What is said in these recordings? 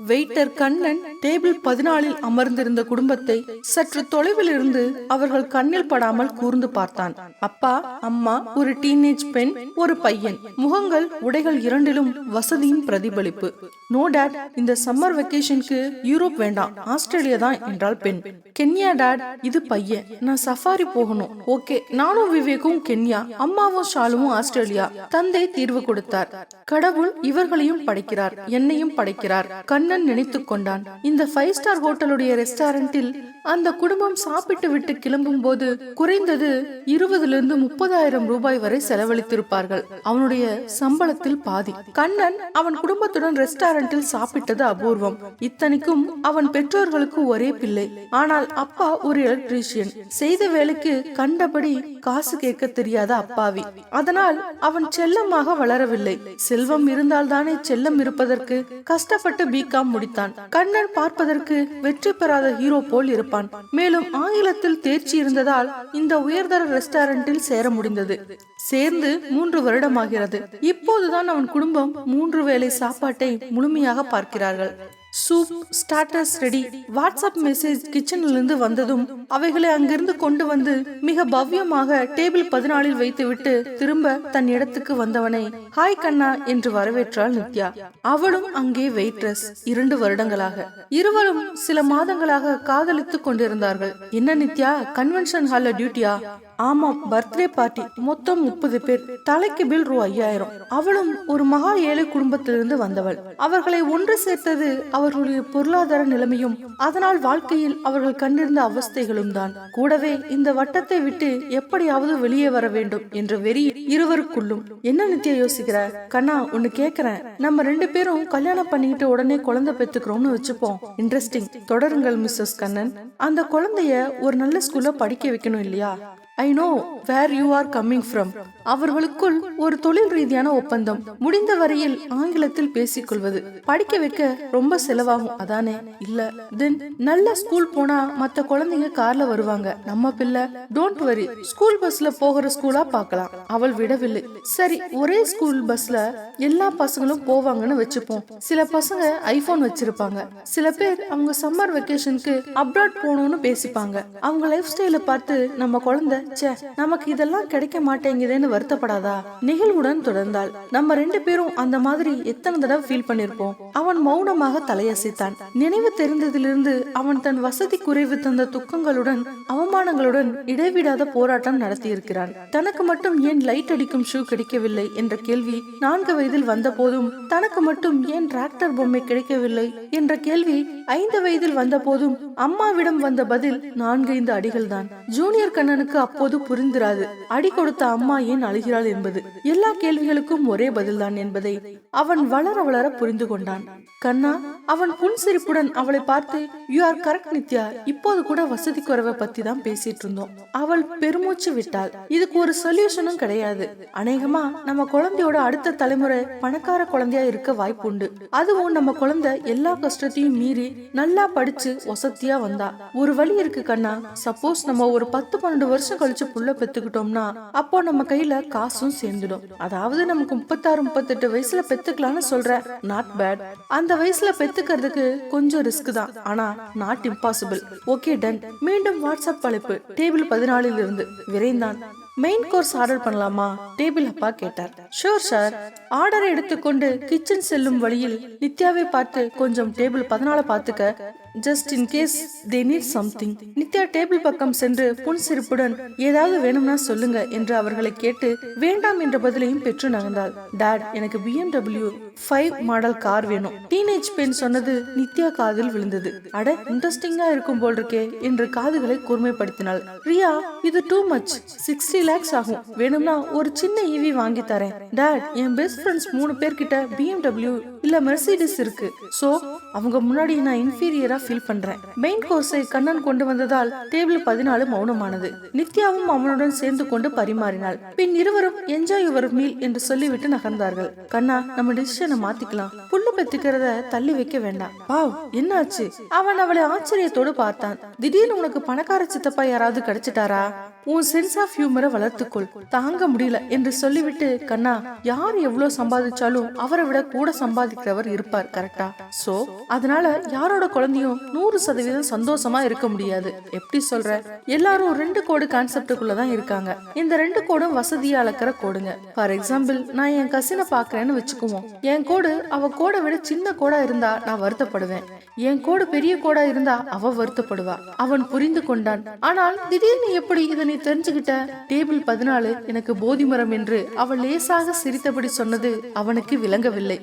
Waiter Kannan table பதினாலில் அமர்ந்திருந்த குடும்பத்தை சற்று தொலைவில் இருந்து அவர்கள் கண்ணில் படாமல் கூர்ந்து பார்த்தான். அப்பா அம்மா ஒரு டீனேஜ் பெண் ஒரு பையன். முகங்கள் உடைகள் இரண்டிலும் வசதியின் பிரதிபலிப்பு. நோ டேட் இந்த சம்மர் வெக்கேஷனுக்கு யூரோப் வேண்டாம். ஆஸ்திரேலியா தான் என்றால் பெண். கென்யா டேட் இது பையன். நான் சஃபாரி போகணும். ஓகே. நானும் விவேக்கும் கென்யா அம்மாவும் ஷாலுவும் ஆஸ்திரேலியா. தந்தை தீர்வு கொடுத்தார். கடவுள் இவர்களையும் படைக்கிறார். என்னையும் படைக்கிறார். கண்ணன் நினைத்துக் கொண்டான். இந்த ஃபைவ் ஸ்டார் ஹோட்டலுடைய ரெஸ்டாரண்டில் அந்த குடும்பம் சாப்பிட்டு விட்டு கிளம்பும் போது குறைந்தது இருபதுல இருந்து முப்பதாயிரம் ரூபாய் வரை செலவழித்திருப்பார்கள். அவனுடைய சம்பளத்தில் பாதி. கண்ணன் அவன் குடும்பத்துடன் ரெஸ்டாரண்டில் சாப்பிட்டது அபூர்வம். இத்தனைக்கும் அவன் பெற்றோர்களுக்கு ஒரே பிள்ளை. ஆனால் அப்பா ஒரு எலக்ட்ரீஷியன் செய்த வேலைக்கு கண்டபடி காசு கேட்க தெரியாத அப்பாவி. அதனால் அவன் செல்லமாக வளரவில்லை. செல்வம் இருந்தால்தானே செல்லம் இருப்பதற்கு கஷ்டப்பட்டு பிகாம் முடித்தான். கண்ணன் பார்ப்பதற்கு வெற்றி பெறாத ஹீரோ போல் இருப்பான். மேலும் ஆங்கிலத்தில் தேர்ச்சி இருந்ததால் இந்த உயர்தர ரெஸ்டாரண்டில் சேர முடிந்தது. சேர்ந்து மூன்று வருடமாகிறது. இப்போதுதான் அவன் குடும்பம் மூன்று வேளை சாப்பாட்டை முழுமையாக பார்க்கிறார்கள். Soup starters ready WhatsApp message கிச்சனில் இருந்து வந்ததும் அவைகளை அங்கிருந்து கொண்டு வந்து மிக பவ்யமாக டேபிள் பதினாலில் வைத்துவிட்டு திரும்ப தன் இடத்துக்கு வந்தவனை ஹாய் கண்ணா என்று வரவேற்றாள் நித்யா அவளும் அங்கே வெயிட்ரஸ் இரண்டு வருடங்களாக இருவரும் சில மாதங்களாக காதலித்துக் கொண்டிருந்தார்கள் என்ன நித்யா கன்வென்ஷன் ஹால்ல டியூட்டியா ஆமா பர்த்டே பார்ட்டி மொத்தம் முப்பது பேர் தலைக்கு பில் ரூ ஐயாயிரம் அவளும் ஒரு மகா ஏழை குடும்பத்திலிருந்து வந்தவள் அவர்களை ஒன்று சேர்த்தது அவர்களுடைய பொருளாதார நிலைமையும் அதனால் வாழ்க்கையில் அவர்கள் கண்டிருந்த அவஸ்தைகளும் தான். கூடவே இந்த வட்டத்தை விட்டு எப்படியாவது வெளியே வர வேண்டும் என்ற வெறி இருவருக்குள்ளும். என்ன நித்யா யோசிக்கிற? கண்ணா ஒன்னு கேக்குறேன். நம்ம ரெண்டு பேரும் கல்யாணம் பண்ணிக்கிட்டு உடனே குழந்தை பெத்துக்கிறோம்னு வச்சுப்போம். இன்ட்ரெஸ்டிங் தொடருங்கள் மிஸ்ஸஸ் கண்ணன். அந்த குழந்தைய ஒரு நல்ல ஸ்கூல்ல படிக்க வைக்கணும் இல்லையா? I know where you are coming from அவர்களுக்குள் ஒரு தொழில் ரீதியான ஒப்பந்தம் முடிந்த வரையில் ஆங்கிலத்தில் பேசிக்கொள்வது. படிக்க வைக்க ரொம்ப செலவாகும். அதானே? இல்ல. தென் நல்ல ஸ்கூல் போனா மத்த குழந்தைங்க கார்ல வருவாங்க. நம்ம பிள்ளை டோன்ட் வரி ஸ்கூல் பஸ்ல போகிற ஸ்கூலா பார்க்கலாம். அவள் விடவில்லை. சரி ஒரே ஸ்கூல் பஸ்ல எல்லா பசங்களும் போவாங்கன்னு வச்சுப்போம். சில பசங்க ஐபோன் வச்சிருப்பாங்க. சில பேர் அவங்க சம்மர் வெக்கேஷனுக்கு அப்ராட் போகணும்னு பேசிப்பாங்க. அவங்க லைஃப் ஸ்டைல பார்த்து நம்ம குழந்தை ச்சே நமக்கு இதெல்லாம் கிடைக்க மாட்டேங்குதேன்னு வருத்தப்படாதா? நெகிழ்வுடன் தொடர்ந்தாள். நம்ம ரெண்டு பேரும் அந்த மாதிரி எத்தனை தடவை ஃபீல் பண்ணிருப்போம்? அவன் மௌனமாக தலையசைத்தான். நினைவு தெரிந்ததிலிருந்து அவன் தன் வசதி குறைவு தந்த துக்கங்களுடன் அவமானங்களுடன் இடைவிடாத போராட்டம் நடத்தியிருக்கிறான். தனக்கு மட்டும் ஏன் லைட் அடிக்கும் ஷூ கிடைக்கவில்லை என்ற கேள்வி நான்கு வயதில் வந்த போதும் தனக்கு மட்டும் ஏன் டிராக்டர் பொம்மை கிடைக்கவில்லை என்ற கேள்வி ஐந்து வயதில் வந்த போதும் அம்மாவிடம் வந்த பதில் நான்கைந்து அடிகள் தான் ஜூனியர் கண்ணனுக்கு அப்போது புரிந்திராது. அடி கொடுத்த அம்மா ஏன் அழுகிறாள் என்பது. எல்லா கேள்விகளுக்கும் ஒரே பதில்தான் என்பதை அவன் வளர வளர புரிந்து கொண்டான். கண்ணா அவன் புன்சிரிப்புடன் அவளை பார்த்து யூ ஆர் கரெக்ட் நித்யா இப்போது கூட வசதி குறைவை பத்தி தான் பேசிட்டு இருந்தோம். அவள் பெருமூச்சு விட்டாள். இதுக்கு ஒரு சொல்யூஷனும் கிடையாது. அநேகமா நம்ம குழந்தையோட அடுத்த தலைமுறை பணக்கார குழந்தையா இருக்க வாய்ப்பு உண்டு. அதுவும் நம்ம குழந்தை எல்லா கஷ்டத்தையும் மீறி நல்லா படிச்சு வசதியா வந்தா. ஒரு வழி இருக்கு கண்ணா. சப்போஸ் நம்ம ஒரு பத்து பன்னெண்டு வருஷம் கழிச்சு புள்ள பெத்துக்கிட்டோம்னா அப்போ நம்ம கையில காசும் சேர்ந்துடும். அதாவது நமக்கு முப்பத்தாறு முப்பத்தெட்டு வயசுல பெத்துக்கலாம்னு சொல்ற நாட் பேட் அந்த வயசுல பெத்துக்கிறதுக்கு கொஞ்சம் ரிஸ்க் தான். ஆனா நாட் இம்பாசிபிள் ஓகே டன் மீண்டும் வாட்ஸ்அப் அழைப்பு. டேபிள் பதினாலில் இருந்து விரைந்தான். மெயின் கோர்ஸ் ஆர்டர் பண்ணலாமா? டேபிள் அப்பா கேட்டார். ஷோர் சார் ஆர்டரை எடுத்துக்கொண்டு கிச்சன் செல்லும் வழியில் நித்யாவை பார்த்து கொஞ்சம் டேபிள் பதினால பார்த்துக்க just in case they need something Nithya table பக்கம் சென்று புன்சிரிப்புடன் ஏதாவது வேணும்னா சொல்லுங்க என்று அவர்களை கேட்டு வேண்டாம் என்ற பதிலையும் பெற்று நகர்ந்தாள். டாட் எனக்கு பிஎம்டபிள்யூ ஃபைவ் மாடல் கார் வேணும். டீனேஜ் பெண் சொன்னது நித்யா காதில் விழுந்தது. அட இன்ட்ரெஸ்டிங்கா இருக்கும் போல் இருக்கே என்று காதுகளை கூர்மைப்படுத்தினாள். ரியா இது டூ மச் சிக்ஸ்டி ரிலாக்ஸ் ஆகும். வேணும்னா ஒரு சின்ன ஈவி வாங்கி தரேன். டாட் என் பெஸ்ட் ஃப்ரெண்ட்ஸ் மூணு பேர்கிட்ட பிஎம்டபிள்யூ இல்ல மெர்சிடிஸ் இருக்கு. சோ அவங்க முன்னாடி நான் இன்ஃபீரியரா ஃபீல் பண்றேன். மெயின் கோர்ஸை கண்ணன் கொண்டு வந்ததால் டேபிள் பதினாலு மௌனமானது. நித்யாவும் அவனுடன் சேர்ந்து கொண்டு பரிமாறினாள். பின் இருவரும் என்ஜாய் யுவர் மீல் என்று சொல்லிவிட்டு நகர்ந்தார்கள். கண்ணா நம்ம டிசிஷனை மாத்திக்கலாம். புல்லு பெத்துக்கிறத தள்ளி வைக்க வேண்டாம். பாவ் என்னாச்சு? அவன் அவளை ஆச்சரியத்தோடு பார்த்தான். திடீர்னு உனக்கு பணக்கார சித்தப்பா யாராவது கிடைச்சிட்டாரா? உன் சென்ஸ் ஆஃப் ஹியூமரை வளர்த்துக்கொள். தாங்க முடியல என்று சொல்லிவிட்டு கண்ணா யார் எவ்வளவு சம்பாதிச்சாலும் அவரை விட கூட சம்பாதிக்கிறவர் இருப்பார் கரெக்டா சோ அதனால யாரோட குழந்தையும் நூறு சதவீதம் சந்தோஷமா இருக்க முடியாது. எப்படி சொல்ற? எல்லாரும் ரெண்டு கோடு கான்செப்டுக்குள்ள தான் இருக்காங்க. இந்த ரெண்டு கோடும் வசதியா அளக்கிற கோடுங்க. ஃபார் எக்ஸாம்பிள் நான் என் கசினை பாக்குறேன்னு வச்சுக்குவோம். என் கோடு அவ கோடை விட சின்ன கோடா இருந்தா நான் வருத்தப்படுவேன். என் கோடு பெரிய கோடா இருந்தா அவ வருத்தப்படுவா. அவன் புரிந்து கொண்டான். ஆனால் திடீர்னு எப்படி இதனை தெரிஞ்சுகிட்ட டேபிள் பதினாலு எனக்கு போதி மரம் என்று அவள் லேசாக சிரித்தபடி சொன்னது அவனுக்கு விளங்கவில்லை.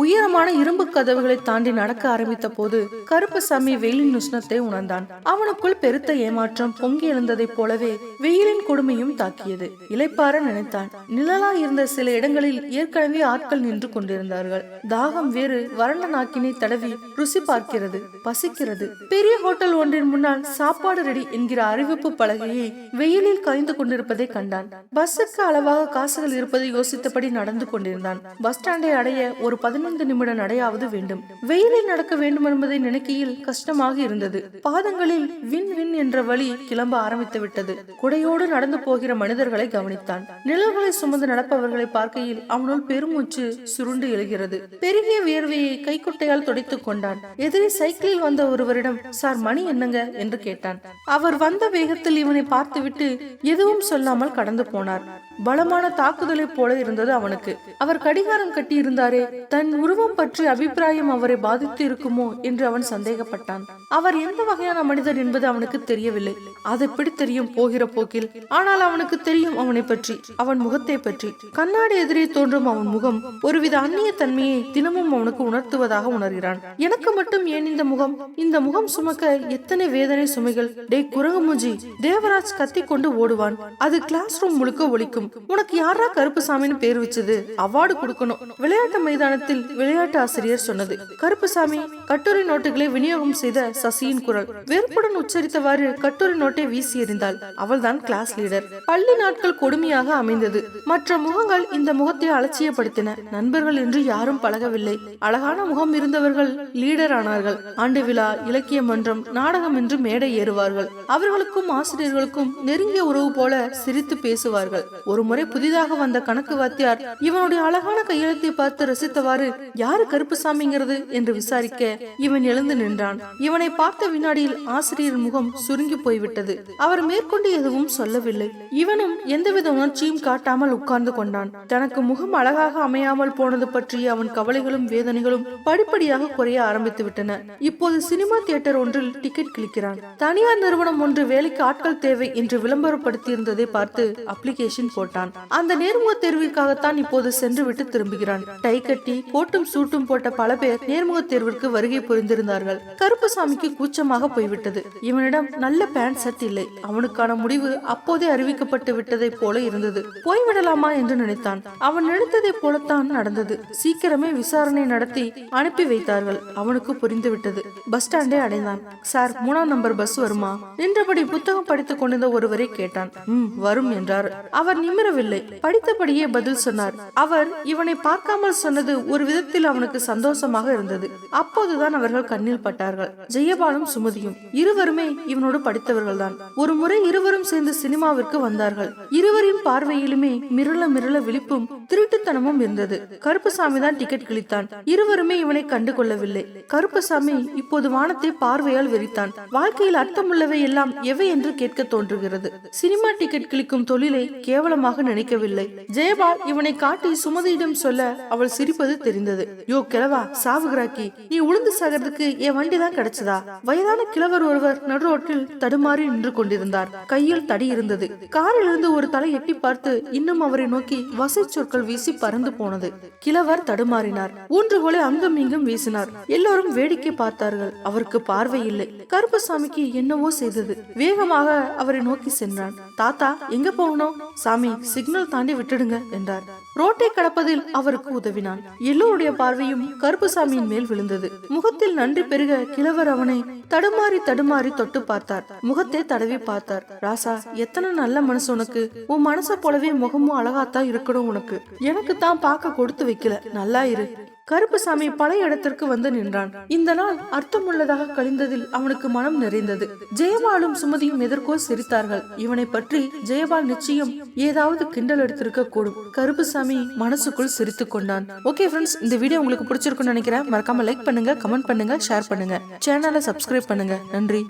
உயரமான இரும்பு கதவுகளை தாண்டி நடக்க ஆரம்பித்த போது கருப்பசாமி வெயிலின் உஷ்ணத்தை உணர்ந்தான். அவனுக்குள் பெருத்த ஏமாற்றம் பொங்கி எழுந்ததைப் போலவே வெயிலின் கொடுமையும் தாக்கியது. இலைப்பார நினைத்தான். நிழலா இருந்த சில இடங்களில் ஏற்கனவே ஆட்கள் நின்று கொண்டிருந்தார்கள். தாகம் வேறு வறண்ட நாக்கினை தடவி ருசி பார்க்கிறது பசிக்கிறது. பெரிய ஹோட்டல் ஒன்றின் முன்னால் சாப்பாடு ரெடி என்கிற அறிவிப்பு பலகையை வெயிலில் காய்ந்து கொண்டிருப்பதை கண்டான். பஸ்ஸுக்கு அளவாக காசுகள் இருப்பதை யோசித்தபடி நடந்து கொண்டிருந்தான். பஸ் ஸ்டாண்டை அடைய ஒரு பதினைந்து நிமிட நடையாவது வேண்டும். வெயிலில் நடக்க வேண்டும் என்பதை நினைக்கையில் கஷ்டமாக இருந்தது. பாதங்களில் வின் வின் என்ற வழி கிளம்ப ஆரம்பித்து விட்டது. குடையோடு நடந்து போகிற மனிதர்களை கவனித்தான். நிழல்களை சுமந்து நடப்பவர்களை பார்க்கையில் அவனுள் பெருமூச்சு சுருண்டு எழுகிறது. பெருகிய வியர்வையை கைக்குட்டையால் துடைத்துக் கொண்டான். எதிரே சைக்கிளில் வந்த ஒருவரிடம் சார் மணி என்னங்க? என்று கேட்டான். அவர் வந்த வேகத்தில் இவனை பார்த்துவிட்டு எதுவும் சொல்லாமல் கடந்து போனார். பலமான தாக்குதலை போல இருந்தது அவனுக்கு. அவர் கடிகாரம் கட்டி இருந்தாரே தன் உருவம் பற்றி அபிப்பிராயம் அவரை பாதித்து இருக்குமோ என்று அவன் சந்தேகப்பட்டான். அவர் எந்த வகையான மனிதர் என்பது அவனுக்கு தெரியவில்லை. அது எப்படி தெரியும் போகிற போக்கில் ஆனால் அவனுக்கு தெரியும் அவனை பற்றி அவன் முகத்தை பற்றி. கண்ணாடி எதிரே தோன்றும் அவன் முகம் ஒருவித அந்நிய தன்மையை தினமும் அவனுக்கு உணர்த்துவதாக உணர்கிறான். எனக்கு மட்டும் ஏன் இந்த முகம்? இந்த முகம் சுமக்க எத்தனை வேதனை சுமைகள்? டே குரங்குமுஜி தேவராஜ் கத்திக் கொண்டு ஓடுவான். அது கிளாஸ் ரூம் முழுக்க ஒழிக்கும் ஒலிக்கும் உனக்கு யாரா கருப்புசாமின்னு பேர் வச்சது? அவார்டு கொடுக்கணும். விளையாட்டு மைதானத்தில் விளையாட்டு ஆசிரியர் சொன்னது. கருப்புசாமி கட்டுரை நோட்டுகளை விநியோகம் செய்த சசியின் குரல். வெறுப்புடன் உச்சரித்தவாறு கட்டுரை நோட்டை வீசி எறிந்தாள். அவள்தான் கிளாஸ் லீடர் பள்ளி நாட்கள் கொடுமையாக அமைந்தது. மற்ற முகங்கள் இந்த முகத்தை அலட்சியப்படுத்தின. நண்பர்கள் என்று யாரும் பழகவில்லை. அழகான முகம் இருந்தவர்கள் லீடர் ஆனார்கள். ஆண்டு விழா இலக்கிய மன்றம் நாடகம் என்று மேடை ஏறுவார்கள். அவர்களுக்கும் ஆசிரியர்களுக்கும் நெருங்கிய உறவு போல சிரித்து பேசுவார்கள். ஒரு முறை புதிதாக வந்த கணக்கு வாத்தியார் இவனுடைய அழகான கையெழுத்தை பார்த்து ரசித்தவாறு யாரு கருப்புசாமிங்கிறது? என்று விசாரிக்க இவன் எழுந்து நின்றான். இவனை பார்த்த வினாடியில் ஆசிரியர் முகம் சுருங்கி போய்விட்டது. அவர் மேற்கொண்டு எதுவும் சொல்லவில்லை. இவனும் எந்தவித உணர்ச்சியும் காட்டாமல் உட்கார்ந்து கொண்டான். தனக்கு முகம் அழகாக அமையாமல் போனது பற்றி அவன் கவலைகளும் வேதனைகளும் படிப்படியாக குறைய ஆரம்பித்து விட்டன. இப்போது சினிமா தியேட்டர் ஒன்றில் டிக்கெட் கிளிக்கிறான் தனியார் நிறுவனம் ஒன்று வேலைக்கு ஆட்கள் தேவை என்று விளம்பரப்படுத்தியிருந்ததை பார்த்து அப்ளிகேஷன் போட்டான். அந்த நேர்முக தேர்விற்காகத்தான் இப்போது சென்று விட்டு திரும்புகிறான். டை கட்டி கோட்டும் சூட்டும் போட்ட பல பேர் நேர்முக தேர்விற்கு வருகை புரிந்திருந்தார்கள். கருப்புசாமிக்கு கூச்சமாக போய்விட்டது. இவனிடம் நல்ல பேண்ட் சட் இல்லை. அவனுக்கான முடிவு அப்போதே அறிவிக்கப்பட்டு விட்டதை போல இருந்தது. போய்விடலாமா என்று நினைத்தான். அவன் நினைத்ததை போலத்தான் நடந்தது. சீக்கிரமே விசாரணை நடத்தி அனுப்பி வைத்தார்கள். அவனுக்கு புரிந்துவிட்டது. பஸ் ஸ்டாண்டை அடைந்தான். சார் மூணாம் நம்பர் பஸ் வருமா? நின்றபடி புத்தகம் படித்துக் கொண்டிருந்த ஒருவரை கேட்டான். ம் வரும் என்றார். அவர் நிமிரவில்லை படித்தபடியே பதில் சொன்னார். அவர் இவனை பார்க்காமல் சொன்னது ஒரு விதத்தில் அவனுக்கு சந்தோஷமாக இருந்தது. அப்போதுதான் அவர்கள் கண்ணில் பட்டார்கள். ஜெயபாலும் சுமதியும். இருவருமே இவனோடு படித்தவர்கள்தான். ஒரு முறை இருவரும் சேர்ந்து சினிமாவிற்கு வந்தார்கள். இருவரின் பார்வையிலுமே மிரள மிரள விழிப்பும் திருட்டுத்தனமும் இருந்தது. கருப்புசாமி தான் டிக்கெட் கிழித்தான். இருவருமே இவனை கண்டு கொள்ளவில்லை கருப்புசாமி இப்போது வானத்தை பார்வையால் வெறித்தான். வாழ்க்கையில் அர்த்தமுள்ளவை எல்லாம் எவை என்று கேட்க தோன்றுகிறது. சினிமா டிக்கெட் கிழிக்கும் தொழிலை கேவலம் கேவலமாக நினைக்கவில்லை. ஜெயபால் இவனை காட்டி சுமதியிடம் சொல்ல அவள் சிரிப்பது தெரிந்தது. யோ கிழவா சாவுகிராக்கி நீ உளுந்து சாகிறதுக்கு என் வண்டி தான் கிடைச்சதா? வயதான கிழவர் ஒருவர் நடுரோட்டில் தடுமாறி நின்று கொண்டிருந்தார். கையில் தடி இருந்தது. காரில் இருந்து ஒரு தலை எட்டி பார்த்து இன்னும் அவரை நோக்கி வசை சொற்கள் வீசி பறந்து போனது. கிழவர் தடுமாறினார். ஊன்றுகோலை அங்கும் இங்கும் வீசினார். எல்லோரும் வேடிக்கை பார்த்தார்கள். அவருக்கு பார்வை இல்லை. கருப்பசாமிக்கு என்னவோ செய்தது. வேகமாக அவரை நோக்கி சென்றான். தாத்தா எங்க போகணும்? சாமி சிக்னல் தாண்டி விட்டுடுங்க என்றார். ரோட்டை கடப்பதில் அவருக்கு உதவினான். எல்லோருடைய பார்வையும் கருப்புசாமியின் மேல் விழுந்தது. முகத்தில் நன்றி பெருக கிழவர் அவனை தடுமாறி தடுமாறி தொட்டு பார்த்தார். முகத்தை தடவி பார்த்தார். ராசா எத்தனை நல்ல மனசு உனக்கு? உன் மனச போலவே முகமும் அழகாத்தான் இருக்கணும் உனக்கு. எனக்கு தான் பார்க்க கொடுத்து வைக்கல. நல்லா இரு. கருப்புசாமி பழைய இடத்திற்கு வந்து நின்றான். இந்த நாள் அர்த்தமுள்ளதாக கழிந்ததில் அவனுக்கு மனம் நிறைந்தது. ஜெயபாலும் சுமதியும் எதற்கோ சிரித்தார்கள். இவனை பற்றி ஜெயபால் நிச்சயம் ஏதாவது கிண்டல் எடுத்திருக்க கூடும். கருப்புசாமி மனசுக்குள் சிரித்துக் கொண்டான். ஓகே ஃப்ரெண்ட்ஸ் இந்த வீடியோ உங்களுக்கு பிடிச்சிருக்கும்னு நினைக்கிறேன். மறக்காம லைக் பண்ணுங்க கமெண்ட் பண்ணுங்க ஷேர் பண்ணுங்க. சேனலை சப்ஸ்கிரைப் பண்ணுங்க. நன்றி.